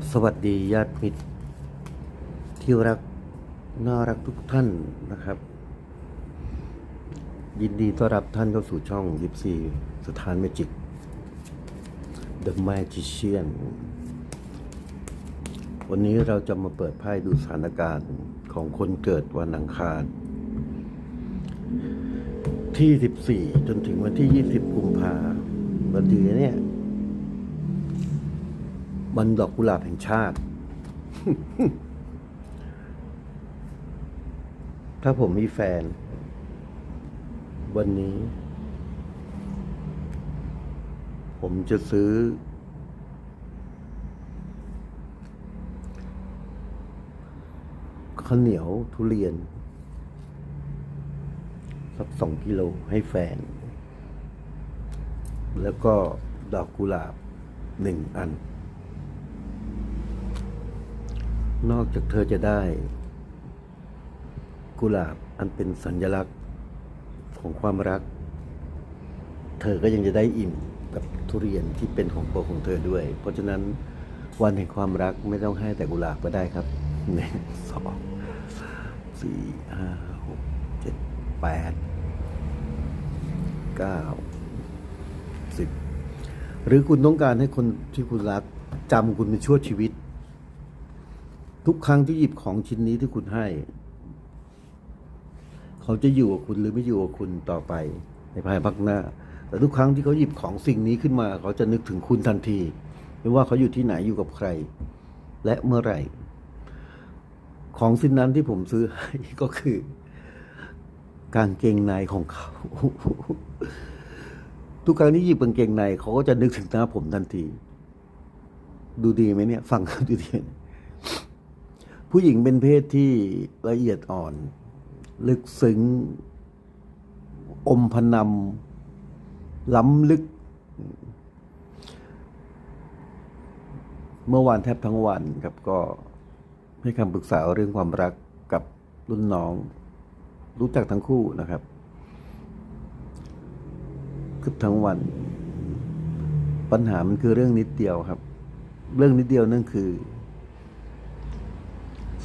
กับสวัสดีญาติมิตร ที่รักน่ารักทุกท่านนะครับ ยินดีต้อนรับท่านเข้าสู่ช่องยิปซีสถานเมจิก The Magician วันนี้เราจะมาเปิดไพ่ดูสถานการณ์ของคนเกิดวันอังคาร ที่ 14 จนถึงวันที่ 20 กุมภาพันธ์เนี่ย มันดอกกุหลาบแห่งชาติ ถ้าผมมีแฟน วันนี้ ผมจะซื้อ ข้าวเหนียวทุเรียน สักสองกิโลให้แฟน แล้วก็ดอกกุหลาบหนึ่งอัน นอกจากเธอจะได้ กุหลาบอันเป็นสัญลักษณ์ของความรัก เธอก็ยังจะได้อิ่มกับทุเรียนที่เป็นของโปรดของเธอด้วย เพราะฉะนั้นวันแห่งความรักไม่ต้องให้แต่กุหลาบก็ได้ครับหนึ่งสองสี่ห้าหกเจ็ดแปดเก้าสิบหรือคุณต้องการให้คนที่คุณรักจำคุณเป็นชั่วชีวิต ทุกครั้งที่หยิบของชิ้นนี้ที่คุณให้ เขาจะอยู่กับคุณหรือไม่อยู่กับคุณต่อไป ในภายภาคหน้า แต่ทุกครั้งที่เขาหยิบของสิ่งนี้ขึ้นมา เขาจะนึกถึงคุณทันที ไม่ว่าเขาอยู่ที่ไหนอยู่กับใคร และเมื่อไหร่ ของสิ่งนั้นที่ผมซื้อให้ก็คือ การเกงในของเขา ทุกครั้งที่หยิบกางเกงใน เขาก็จะนึกถึงหน้าผมทันที ดูดีไหมเนี่ย ฟังดูดีไหม ผู้หญิงเป็นเพศที่ละเอียดอ่อน ลึกซึ้ง อมพนำล้ำลึก เมื่อวานแทบทั้งวันครับก็ให้คำปรึกษาเรื่องความรักกับรุ่นน้อง รู้จักทั้งคู่นะครับเกือทั้งวัน ปัญหามันคือเรื่องนิดเดียวครับ เรื่องนิดเดียวนั่นคือ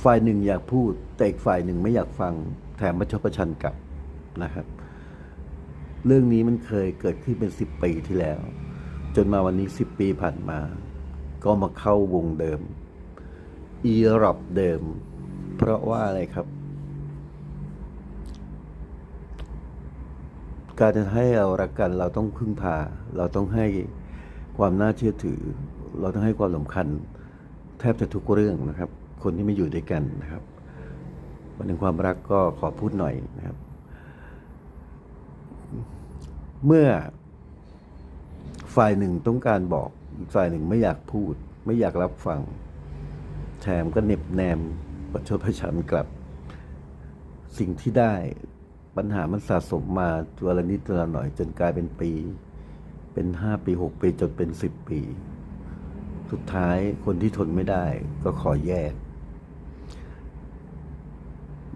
ฝ่ายหนึ่งอยากพูด แต่อีกฝ่ายหนึ่งไม่อยากฟังแถมประชดประชันกับนะครับ เรื่องนี้มันเคยเกิดขึ้นเป็นสิบปีที่แล้ว จนมาวันนี้สิบปีผ่านมา ก็มาเข้าวงเดิม อีรอบเดิม เพราะว่าอะไรครับ การจะให้เรารักกันเราต้องพึ่งพา เราต้องให้ความน่าเชื่อถือ เราต้องให้ความสำคัญ แทบจะทุกเรื่องนะครับ คนที่ไม่อยู่ด้วยกันนะครับวันหนึ่งความรักก็ขอพูดหน่อยนะครับ เมื่อฝ่ายหนึ่งต้องการบอกฝ่ายหนึ่งไม่อยากพูด ไม่อยากรับฟังแถมก็เน็บแนมประชดประชันกลับ สิ่งที่ได้ปัญหามันสะสมมาตัวละนิดตัวละหน่อย จนกลายเป็นปี เป็นห้าปีหกปีจนเป็นสิบปี สุดท้ายคนที่ทนไม่ได้ก็ขอแยก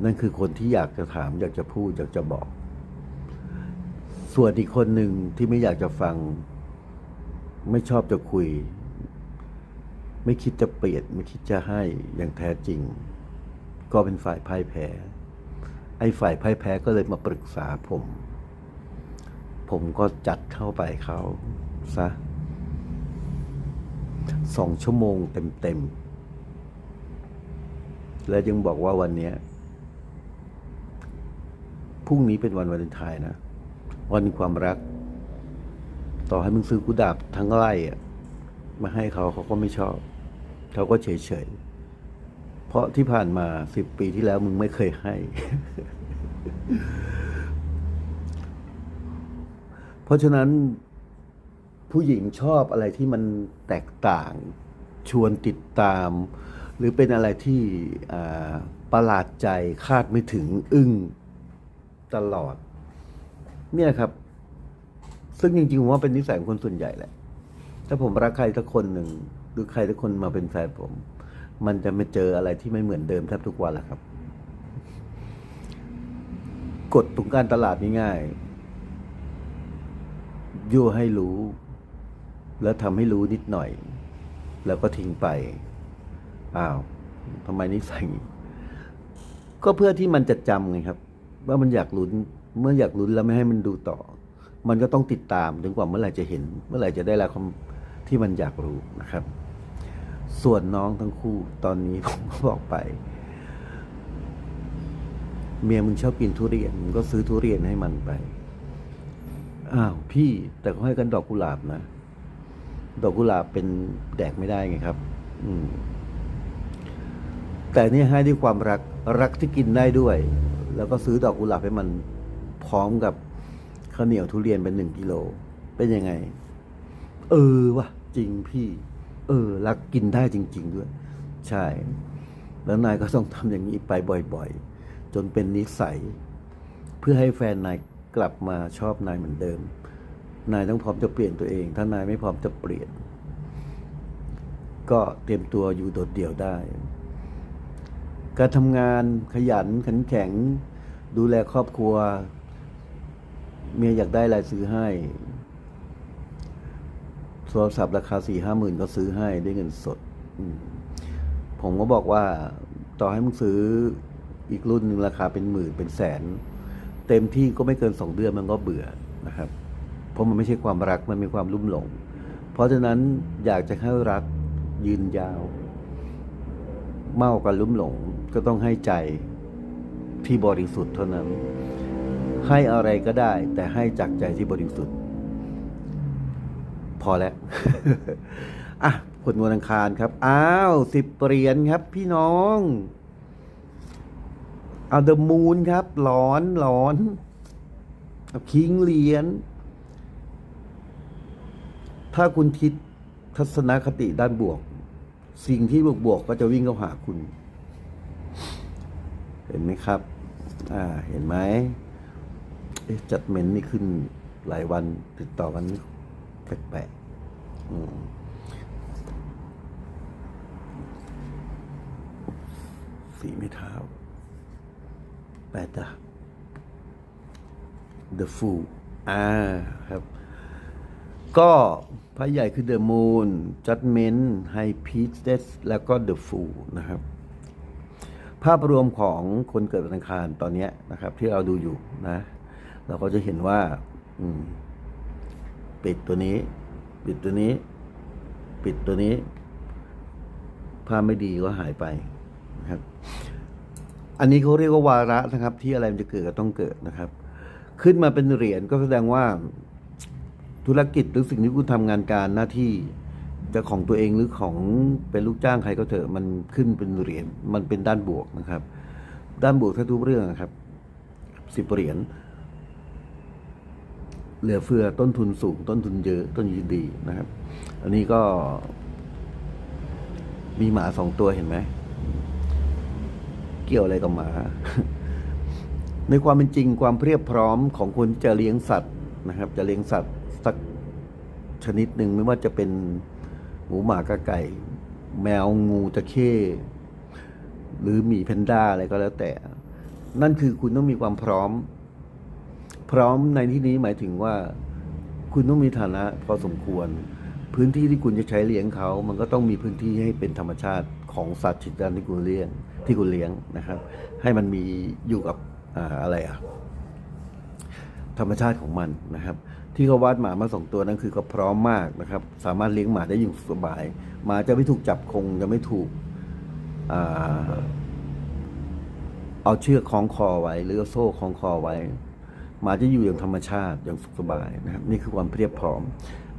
นั่นคือคนที่อยากจะถามอยากจะพูดอยากจะบอก ส่วนอีกคนหนึ่งที่ไม่อยากจะฟัง ไม่ชอบจะคุย ไม่คิดจะเปลี่ยนไม่คิดจะให้อย่างแท้จริง ก็เป็นฝ่ายพ่ายแพ้ ไอ้ฝ่ายพ่ายแพ้ก็เลยมาปรึกษาผม ผมก็จัดเข้าไปเขาซะสองชั่วโมงเต็มๆและยังบอกว่าวันนี้ พรุ่งนี้เป็นวันวาเลนไทน์นะ วันความรัก ต่อให้มึงซื้อกุดาบทั้งไร่อะมาให้เขาเขาก็ไม่ชอบ เขาก็เฉยๆเพราะที่ผ่านมาสิบปีที่แล้วมึงไม่เคยให้ เพราะฉะนั้น ผู้หญิงชอบอะไรที่มันแตกต่าง ชวนติดตาม หรือเป็นอะไรที่ประหลาดใจคาดไม่ถึงอึ้ง ตลอด เนี่ยครับ ซึ่งจริงๆผมว่าเป็นนิสัยของคนส่วนใหญ่แหละ ถ้าผมรักใครสักคนหนึ่งหรือใครสักคนมาเป็นแฟนผม มันจะไม่เจออะไรที่ไม่เหมือนเดิมแทบทุกวันแหละครับกฎของการตลาดง่ายๆยั่วให้รู้ แล้วทำให้รู้นิดหน่อย แล้วก็ทิ้งไป อ้าวทำไมนิสัยก็เพื่อที่มันจะจำไงครับ ว่ามันอยากลุ้นเมื่ออยากลุ้นแล้วไม่ให้มันดูต่อ มันก็ต้องติดตามจนกว่าเมื่อไหร่จะเห็น เมื่อไหร่จะได้รับความที่มันอยากรู้นะครับ ส่วนน้องทั้งคู่ตอนนี้ผมก็บอกไป เมียมึงชอบกินทุเรียนมึงก็ซื้อทุเรียนให้มันไปอ้าวพี่แต่เขาให้กันดอกกุหลาบนะดอกกุหลาบเป็นแดกไม่ได้ไงครับ อืมแต่นี่ให้ด้วยความรัก รักที่กินได้ด้วย แล้วก็ซื้อดอกกุหลาบให้มันพร้อมกับข้าวเหนียวทุเรียนเป็นหนึ่งกิโลเป็นยังไง เออวะจริงพี่ เออ รักกินได้จริง ๆ ด้วย ใช่ แล้วนายก็ต้องทำอย่างนี้ไปบ่อยๆ จนเป็นนิสัย เพื่อให้แฟนนายกลับมาชอบนายเหมือนเดิม นายต้องพร้อมจะเปลี่ยนตัวเอง ถ้านายไม่พร้อมจะเปลี่ยน ก็เตรียมตัวอยู่โดดเดี่ยวได้ การทำงานขยันขันแข็ง ดูแลครอบครัว เมียอยากได้อะไรซื้อให้โทรศัพท์ราคาสี่ห้าหมื่นก็ซื้อให้ด้วยเงินสด ผมก็บอกว่าต่อให้มึงซื้ออีกรุ่นหนึ่งราคาเป็นหมื่นเป็นแสน เต็มที่ก็ไม่เกินสองเดือนมันก็เบื่อนะครับ เพราะมันไม่ใช่ความรักมันเป็นความลุ่มหลง เพราะฉะนั้นอยากจะให้รักยืนยาว เมากับลุ่มหลง ก็ต้องให้ใจที่บริสุทธิ์เท่านั้น ให้อะไรก็ได้ แต่ให้จากใจที่บริสุทธิ์ พอแล้วอะผลวันอังคารครับ อ้าวสิบเหรียญครับ พี่น้องเอาเดอะมูนครับหลอนหลอนเอาคิงเหรียญถ้าคุณคิดทัศนคติด้านบวก สิ่งที่บวกบวกๆก็จะวิ่งเข้าหาคุณ เห็นไหมครับ อ่า เห็นไหมเอ๊ะจัดเมนต์นี่ขึ้นหลายวันติดต่อกันแปลกๆอืมสีไม่เท้าแปดดาบ The Fool อ่าครับ ก็พระใหญ่คือ The Moon Judgment High Priestess แล้วก็ The Fool นะครับ ภาพรวมของคนเกิดวันอังคารตอนเนี้ยนะครับ ที่เราดูอยู่นะ เราก็จะเห็นว่าอืปิดตัวนี้ ปิดตัวนี้ ปิดตัวนี้ ภาพไม่ดีก็หายไปนะครับ อันนี้เขาเรียกว่าวาระนะครับ ที่อะไรมันจะเกิดก็ต้องเกิดนะครับ ขึ้นมาเป็นเหรียญก็แสดงว่าธุรกิจหรือสิ่งที่คุณทำงานการหน้าที่ จะของตัวเองหรือของเป็นลูกจ้างใครก็เถอะมันขึ้นเป็นเหรียญมันเป็นด้านบวกนะครับ ด้านบวกถ้าทุกเรื่องครับสิบเหรียญเหลือเฟือต้นทุนสูง ต้นทุนเยอะต้นทุนดีนะครับ อันนี้ก็ มีหมาสองตัวเห็นไหม เกี่ยวอะไรกับหมา ในความเป็นจริงความเพียบพร้อมของคนที่จะเลี้ยงสัตว์นะครับ จะเลี้ยงสัตว์สักชนิดหนึ่งไม่ว่าจะเป็น หมูหมากระไก่ แมวงูตะเข้หรือหมีแพนด้าอะไรก็แล้วแต่ นั่นคือคุณต้องมีความพร้อม พร้อมในที่นี้หมายถึงว่า คุณต้องมีฐานะพอสมควร พื้นที่ที่คุณจะใช้เลี้ยงเขา มันก็ต้องมีพื้นที่ให้เป็นธรรมชาติของสัตว์ชนิดนั้นที่คุณเลี้ยง ที่คุณเลี้ยงนะครับ ให้มันมีอยู่กับออะไรอะธรรมชาติของมันนะครับ ที่เขาวาดหมามาสองตัวนั้นคือเขาพร้อมมากนะครับ สามารถเลี้ยงหมาได้อย่างสบายหมาจะไม่ถูกจับคงจะไม่ถูกอเอาเชือกคล้องคอไว้ หรือโซ่คล้องคอไว้หมาจะอยู่อย่างธรรมชาติอย่างสุขสบายนะครับ นี่คือความเพียบพร้อม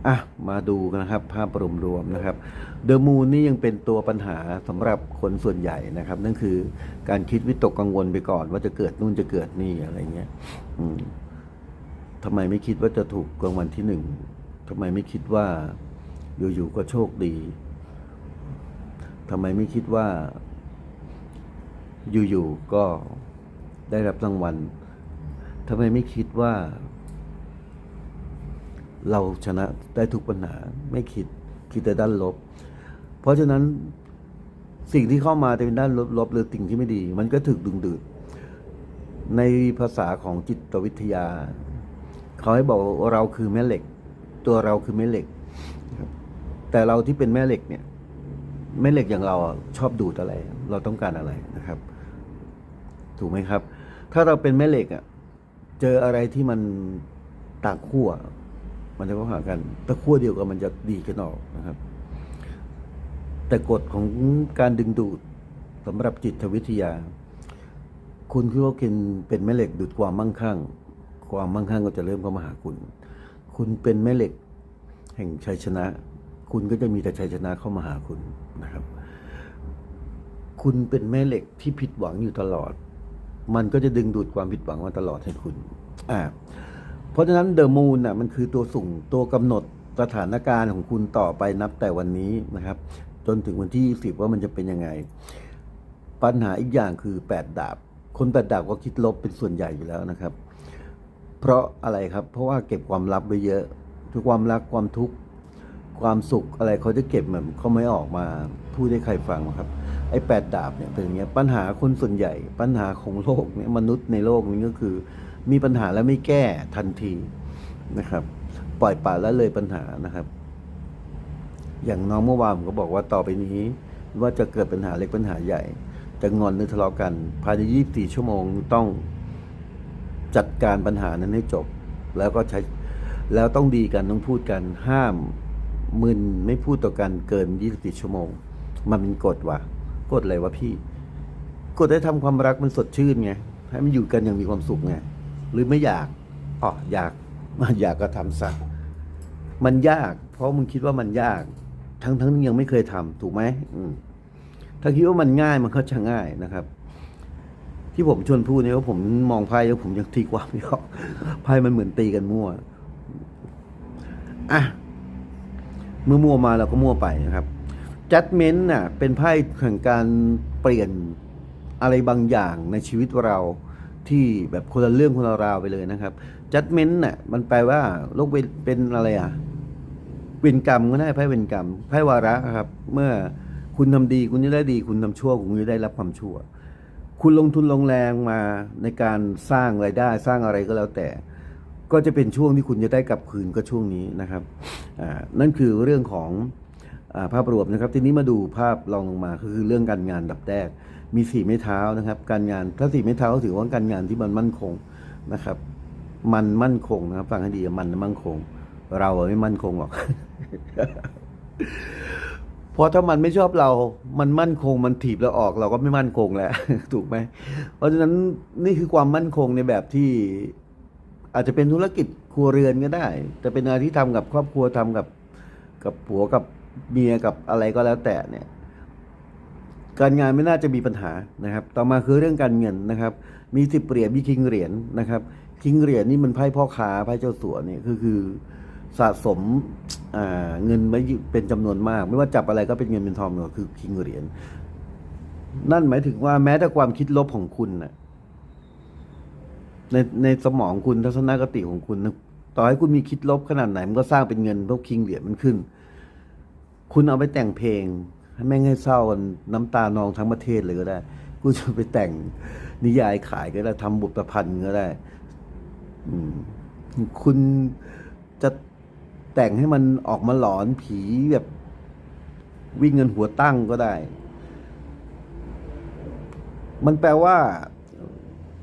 อะมาดูกันนะครับ ภาพรวมๆนะครับเดอะมูนนี่ยังเป็นตัวปัญหาสำหรับคนส่วนใหญ่นะครับ นั่นคือการคิดวิตกกังวลไปก่อน ว่าจะเกิดนู่นจะเกิดนี่อะไรเงี้ย อืม ทำไมไม่คิดว่าจะถูกรางวัลที่หนึ่งทำไมไม่คิดว่าอยู่ๆก็โชคดีทำไมไม่คิดว่า อยู่ๆก็ได้รับรางวัลทำไมไม่คิดว่า เราชนะได้ทุกปัญหา ไม่คิดคิดแต่ด้านลบ เพราะฉะนั้นสิ่งที่เข้ามาจะเป็นด้านลบๆหรือสิ่งที่ไม่ดี มันก็ถึกดึงดูดในภาษาของจิตวิทยา เขาให้บอกเราคือแม่เหล็ก ตัวเราคือแม่เหล็ก แต่เราที่เป็นแม่เหล็กเนี่ย แม่เหล็กอย่างเราชอบดูดอะไร เราต้องการอะไรนะครับ ถูกไหมครับ ถ้าเราเป็นแม่เหล็กอะ เจออะไรที่มันต่างขั้วมันจะเข้าหากันแต่ขั้วเดียวกันมันจะดีกันออกนะครับ แต่กฎของการดึงดูดสำหรับจิตวิทยา คุณคิดว่าคุณเป็นแม่เหล็กดูดความมั่งคั่ง ความมั่งคั่งก็จะเริ่มเข้ามาหาคุณ คุณเป็นแม่เหล็กแห่งชัยชนะ คุณก็จะมีแต่ชัยชนะเข้ามาหาคุณนะครับ คุณเป็นแม่เหล็กที่ผิดหวังอยู่ตลอด มันก็จะดึงดูดความผิดหวังมาตลอดให้คุณอ่าเพราะฉะนั้นเดอะมูนน่ะมันคือตัวส่งตัวกำหนดสถานการณ์ของคุณต่อไปนับแต่วันนี้นะครับ จนถึงวันที่20ว่ามันจะเป็นยังไง ปัญหาอีกอย่างคือ8ดาบ คนแปดดาบก็คิดลบเป็นส่วนใหญ่อยู่แล้วนะครับ เพราะอะไรครับ เพราะว่าเก็บความลับไว้เยอะ ทุกความรักความทุกข์ความสุขอะไรเขาจะเก็บแบบเขาไม่ออกมาพูดให้ใครฟังครับ ไอ้แปดดาบเนี่ยเป็นอย่างเงี้ยปัญหาคนส่วนใหญ่ ปัญหาของโลกเนี่ยมนุษย์ในโลกนี้ก็คือ มีปัญหาแล้วไม่แก้ทันทีนะครับ ปล่อยปละละเลยปัญหานะครับ อย่างน้องเมื่อวานผมก็บอกว่าต่อไปนี้ ว่าจะเกิดปัญหาเล็กปัญหาใหญ่จะงอนหรือทะเลาะกันภายใน 24 ชั่วโมงต้อง จัดการปัญหานั้นให้จบ แล้วก็ใช้แล้วต้องดีกันต้องพูดกันห้ามมึนไม่พูดต่อกันเกิน 24 ชั่วโมง มันเป็นกฎว่ะกฎอะไรวะพี่กฎได้ทำความรักมันสดชื่นไงให้มันอยู่กันอย่างมีความสุขไงหรือไม่อยากอ๋ออยากมันอยากก็ทำซะมันยาก เพราะมึงคิดว่ามันยาก ทั้งทั้งยังไม่เคยทำถูกไหมอืมถ้าคิดว่ามันง่ายมันก็จะง่ายนะครับ ที่ผมชวนพูดเนี่ยว่าผมมองไพ่แล้วผมยังตีความไม่ออกไพ่มันเหมือนตีกันมั่วอะเมื่อมั่วมาเราก็มั่วไปนะครับจัดเมนต์น่ะเป็นไพ่แห่งการเปลี่ยนอะไรบางอย่างในชีวิตเราที่แบบคนละเรื่องคนละราวไปเลยนะครับจัดเมนต์น่ะมันแปลว่าโลกเป็นอะไรอะเวรกรรมก็ได้ไพ่เวรกรรมไพ่วาระครับ เมื่อคุณทำดีคุณจะได้ดี คุณทำชั่ว คุณจะได้รับความชั่ว คุณลงทุนลงแรงมาในการสร้างรายได้สร้างอะไรก็แล้วแต่ ก็จะเป็นช่วงที่คุณจะได้กลับคืนก็ช่วงนี้นะครับนั่นคือเรื่องของอภาพรวมนะครับ ทีนี้มาดูภาพรองลงมาคือเรื่องการงานดับแรกมีสี่ไม้เท้านะครับ การงานถ้าสี่ไม้เท้าถือว่าการงานที่มันมั่นคงนะครับ มันมั่นคงนะครับฟังให้ดีมันมั่นคง เราไม่มั่นคงหรอก ราะถ้ามันไม่ชอบเรา มันมั่นคง มันถีบเราออก เราก็ไม่มั่นคงแล้ว ถูกไหม เพราะฉะนั้นนี่คือความมั่นคงในแบบที่อาจจะเป็นธุรกิจครัวเรือนก็ได้ จะเป็นอะไรที่ทำกับครอบครัวทำกับกับผัวกับเมียกับอะไรก็แล้วแต่เนี่ย การงานไม่น่าจะมีปัญหานะครับ ต่อมาคือเรื่องการเงินนะครับ มีสิบเหรียญมีคิงเหรียญนะครับ คิงเหรียญนี่มันไพ่พ่อค้าไพ่เจ้าสัวเนี่ยคือคือ สะสมเงินไว้เป็นจำนวนมาก ไม่ว่าจับอะไรก็เป็นเงินเป็นทองหมดคือคิงเหรียญนั่นหมายถึงว่าแม้แต่ความคิดลบของคุณน่ะในในสมองคุณทัศนคติของคุณ ต่อให้คุณมีคิดลบขนาดไหน มันก็สร้างเป็นเงินเพราะคิงเหรียญมันขึ้น คุณเอาไปแต่งเพลงให้แม่งให้เศร้ากันน้ำตานองทั้งประเทศเลยก็ได้คุณจะไปแต่งนิยายขายก็ได้ทำบทประพันธ์ก็ได้อืคุณจะ แต่งให้มันออกมาหลอนผีแบบวิ่งเงินหัวตั้งก็ได้ มันแปลว่า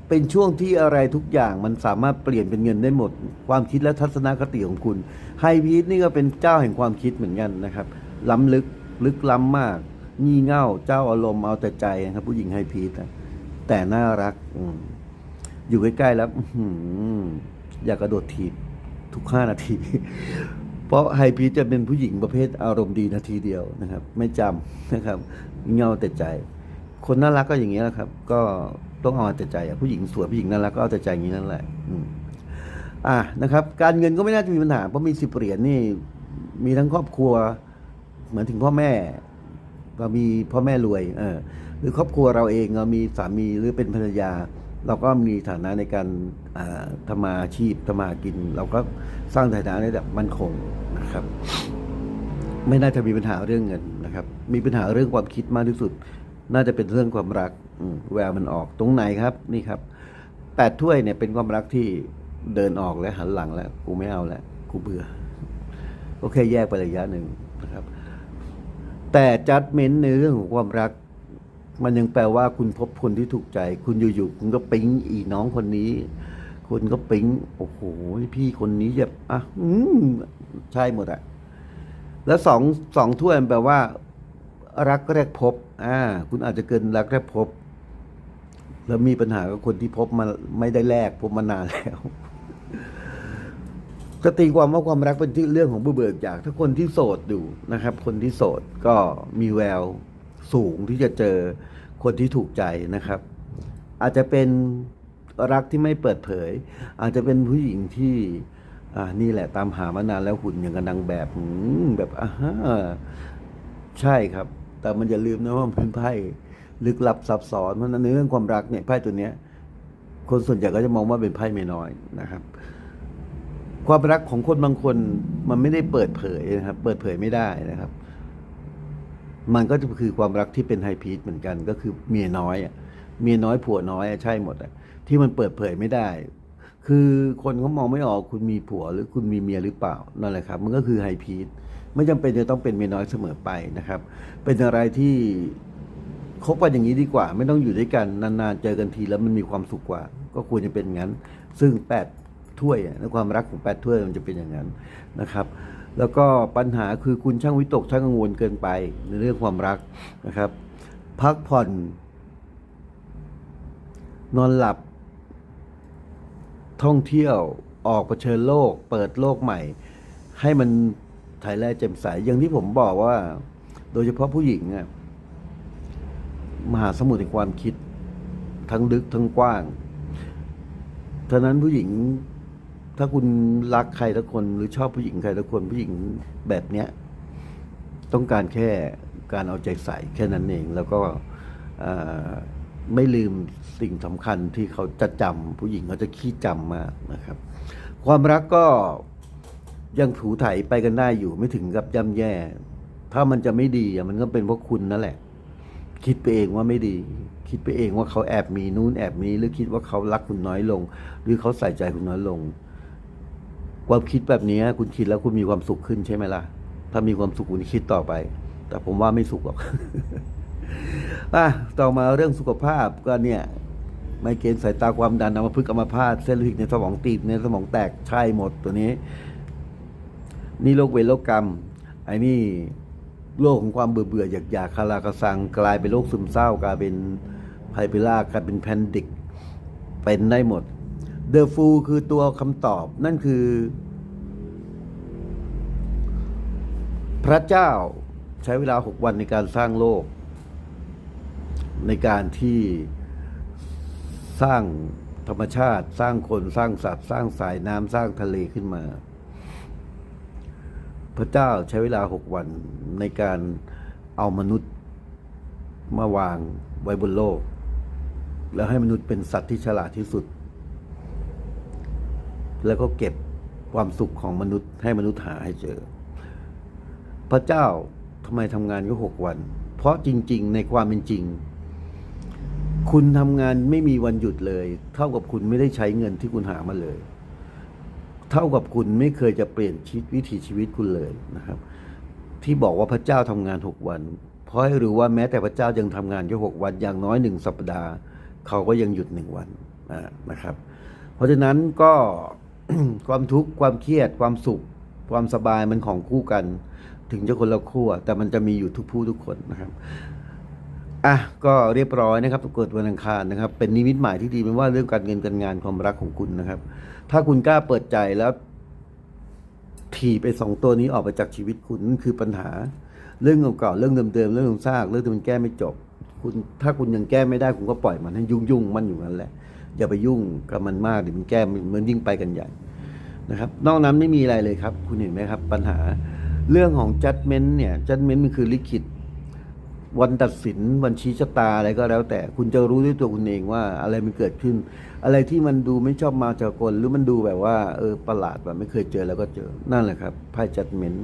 เป็นช่วงที่อะไรทุกอย่างมันสามารถเปลี่ยนเป็นเงินได้หมด ความคิดและทัศนคติของคุณ ไฮพีทนี่ก็เป็นเจ้าแห่งความคิดเหมือนกันนะครับ ล้ำลึกลึกล้ำมาก งี่เง่า เจ้าอารมณ์เอาแต่ใจนะครับ ผู้หญิงไฮพีทนะแต่น่ารักอยู่ใกล้ๆแล้วอยากกระโดดถีบทุกห้านาที เพราะไฮพีจะเป็นผู้หญิงประเภทอารมณ์ดีนาทีเดียวนะครับ ไม่จำนะครับเงาแต่ใจ คนน่ารักก็อย่างนี้แหละครับ ก็ต้องเอาแต่ใจผู้หญิงสวยผู้หญิงน่ารักก็เอาแต่ใจอย่างนี้นั่นแหละอืมอะนะครับ การเงินก็ไม่น่าจะมีปัญหาเพราะมีสิบเหรียญนี่มีทั้งครอบครัว เหมือนถึงพ่อแม่ เรามีพ่อแม่รวยเออหรือครอบครัวเราเองเรามีสามีหรือเป็นภรรยา เราก็มีฐานะในการทำมาอาชีพทำมากิน เราก็ สร้างฐานะในแบบมั่นคงนะครับ ไม่น่าจะมีปัญหาเรื่องเงินนะครับ มีปัญหาเรื่องความคิดมากที่สุด น่าจะเป็นเรื่องความรักอแววมันออกตรงไหนครับนี่ครับแปดถ้วยเนี่ยเป็นความรักที่เดินออกและหันหลังแล้วกูไม่เอาแล้วกูเบื่อโอเคแยกไประยะหนึ่งนะครับ แต่จัดเม้นในเรื่องของความรัก มันยังแปลว่าคุณพบคนที่ถูกใจ คุณอยู่ๆคุณก็ปิ๊งอีน้องคนนี้ คุณก็ปิ๊งโอ้โหพี่คนนี้แบบอะอืมใช่หมดอะแล้วสองสองถ้วยแปลว่า รักแรกพบ อ่า คุณอาจจะเกินรักแรกพบ แล้วมีปัญหากับคนที่พบมาไม่ได้แลกพบมานานแล้วก็ตีความว่าความรักเป็นที่เรื่องของผู้เบิกอยากถ้าคนที่โสดอยู่นะครับ คนที่โสดก็มีแววสูงที่จะเจอคนที่ถูกใจนะครับ อาจจะเป็น รักที่ไม่เปิดเผย อาจจะเป็นผู้หญิงที่อ่านี่แหละตามหามานานแล้วหุ่นอย่างกับนางแบบหืมแบบอ่าฮะใช่ครับ แต่มันอย่าลืมนะว่ามันเป็นไพ่ลึกลับซับซ้อนเพราะฉะนั้นในเรื่องความรักเนี่ยไพ่ตัวเนี้ย คนส่วนใหญ่ก็จะมองว่าเป็นไพ่ไม่น้อยนะครับ ความรักของคนบางคนมันไม่ได้เปิดเผยนะครับ เปิดเผยไม่ได้นะครับ มันก็จะคือความรักที่เป็นไฮพีทเหมือนกัน ก็คือเมียน้อยอะเมียน้อยผัวน้อยอะใช่หมดอะ ที่มันเปิดเผยไม่ได้ คือคนเขามองไม่ออกคุณมีผัวหรือคุณมีเมียหรือเปล่านั่นแหละครับมันก็คือไฮพีทไม่จำเป็นจะต้องเป็นเมียน้อยเสมอไปนะครับ เป็นอะไรที่คบกันอย่างนี้ดีกว่า ไม่ต้องอยู่ด้วยกันนานๆเจอกันทีแล้วมันมีความสุขกว่า ก็ควรจะเป็นงั้น ซึ่งแปดถ้วยอะในความรักของแปดถ้วยมันจะเป็นอย่างนั้นนะครับ แล้วก็ปัญหาคือคุณช่างวิตกช่างกังวลเกินไปในเรื่องความรักนะครับ พักผ่อน นอนหลับ ท่องเที่ยวออกเผชิญโลก เปิดโลกใหม่ ให้มันถ่ายแลนด์แจ่มใสอย่างที่ผมบอกว่า โดยเฉพาะผู้หญิงอะมหาสมุทรแห่งความคิด ทั้งลึกทั้งกว้างฉะนั้นผู้หญิงถ้าคุณรักใครสักคนหรือชอบผู้หญิงใครสักคนผู้หญิงแบบเนี้ย ต้องการแค่การเอาใจใส่แค่นั้นเอง แล้วก็อ่อ ไม่ลืมสิ่งสำคัญที่เขาจะจำผู้หญิงเขาจะขี้จำมากนะครับ ความรักก็ยังถูไถไปกันได้อยู่ไม่ถึงกับย่ำแย่ ถ้ามันจะไม่ดีมันก็เป็นเพราะคุณนั่นแหละ คิดไปเองว่าไม่ดี คิดไปเองว่าเขาแอบมีนู้นแอบมีหรือคิดว่าเขารักคุณน้อยลง หรือเขาใส่ใจคุณน้อยลง ความคิดแบบนี้คุณคิดแล้วคุณมีความสุขขึ้นใช่ไหมล่ะ ถ้ามีความสุขคุณคิดต่อไป แต่ผมว่าไม่สุขหรอก อะต่อมาเรื่องสุขภาพก็เนี่ยไมเกรนสายตาความดันอัมพฤกษ์อัมพาตเส้นเลือดในสมองตีบในสมองแตกใช่หมดตัวนี้ นี่โรคเวรโรคกรรมไอ้นี่โรคของความเบื่อเบื่ออยากอยากคาราคาซังกลายเป็นโรคซึมเศร้ากลายเป็นไพปิล่ากลายเป็นแพนดิกเป็นได้หมดเดอะฟูคือตัวคำตอบนั่นคือ พระเจ้าใช้เวลาหกวันในการสร้างโลก ในการที่สร้างธรรมชาติ สร้างคนสร้างสัตว์ สร้างสายน้ำสร้างทะเลขึ้นมา พระเจ้าใช้เวลาหกวันในการเอามนุษย์มาวางไว้บนโลก แล้วให้มนุษย์เป็นสัตว์ที่ฉลาดที่สุด แล้วก็เก็บความสุขของมนุษย์ให้มนุษย์หาให้เจอ พระเจ้าทำไมทำงานก็หกวัน เพราะจริง ๆ ในความเป็นจริง คุณทำงานไม่มีวันหยุดเลย เท่ากับคุณไม่ได้ใช้เงินที่คุณหามาเลย เท่ากับคุณไม่เคยจะเปลี่ยนชีวิตวิถีชีวิตคุณเลยนะครับ ที่บอกว่าพระเจ้าทำงานหกวัน เพราะให้รู้ว่าแม้แต่พระเจ้ายังทำงานแค่หกวันอย่างน้อยหนึ่งสัปดาห์ เขาก็ยังหยุดหนึ่งวันนะครับ เพราะฉะนั้นก็ความทุกข์ความเครียดความสุข ความสบายมันของคู่กัน ถึงจะคนละขั้วแต่มันจะมีอยู่ทุกผู้ทุกคนนะครับ อะก็เรียบร้อยนะครับเกิดวันอังคารนะครับ เป็นนิมิตหมายที่ดีเป็นว่าเรื่องการเงินการงานความรักของคุณนะครับ ถ้าคุณกล้าเปิดใจแล้วถีบไปสองตัวนี้ออกไปจากชีวิตคุณนั่นคือปัญหา เรื่องเก่าๆเรื่องเดิมๆเรื่องซากเรื่องที่มันแก้ไม่จบ คุณถ้าคุณยังแก้ไม่ได้คุณก็ปล่อยมันให้ยุ่งๆมันอยู่นั่นแหละ อย่าไปยุ่งกับมันมากเดี๋ยวมันแก้มันยิ่งไปกันใหญ่นะครับ นอกนั้นไม่มีอะไรเลยครับ คุณเห็นไหมครับ ปัญหาเรื่องของ judgment เนี่ย judgment มันคือลิขิต วันตัดสินวันชี้ชะตาอะไรก็แล้ว แต่คุณจะรู้ด้วยตัวคุณเองว่าอะไรมันเกิดขึ้น อะไรที่มันดูไม่ชอบมาจากคนหรือมันดูแบบว่า เออประหลาดแบบไม่เคยเจอแล้วก็เจอนั่นแหละครับไพ่จัดเมน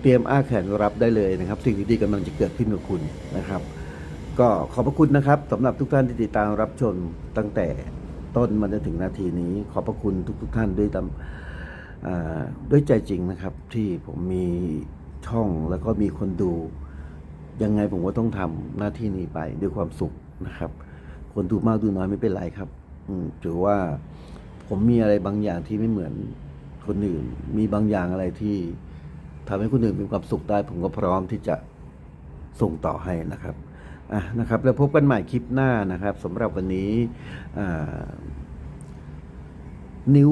เตรียมอ้าแขนรับได้เลยนะครับ สิ่งที่ดีกำลังจะเกิดขึ้นกับคุณนะครับ ก็ขอบพระคุณนะครับสำหรับทุกท่านที่ติดตามรับชมตั้งแต่ต้นมาจนถึงนาทีนี้ ขอบพระคุณทุก ๆ ท่านด้วยตาด้วยใจจริงนะครับ ที่ผมมีช่องแล้วก็มีคนดู ยังไงผมก็ต้องทำหน้าที่นี้ไปด้วยความสุขนะครับ คนดูมากดูน้อยไม่เป็นไรครับ อืมถือว่าผมมีอะไรบางอย่างที่ไม่เหมือนคนอื่น มีบางอย่างอะไรที่ทำให้คนอื่นมีความสุขได้ ผมก็พร้อมที่จะส่งต่อให้นะครับอะนะครับ แล้วพบกันใหม่คลิปหน้านะครับสำหรับวันนี้อ่านิ้ว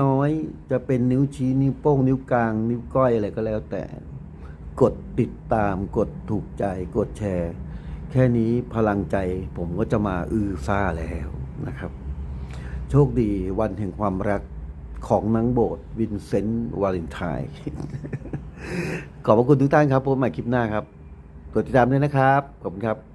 น้อยๆจะเป็นนิ้วชี้นิ้วโป้งนิ้วกลาง นิ้วก้อยอะไรก็แล้วแต่ กดติดตามกดถูกใจกดแชร์ แค่นี้พลังใจผมก็จะมาอือซ่าแล้วนะครับ โชคดีวันแห่งความรักของนังโบสถ์วินเซนต์วาเลนไทน์ขอบพระคุณทุกท่านครับพบใหม่คลิปหน้าครับ กดติดตามด้วยนะครับ ขอบคุณครับ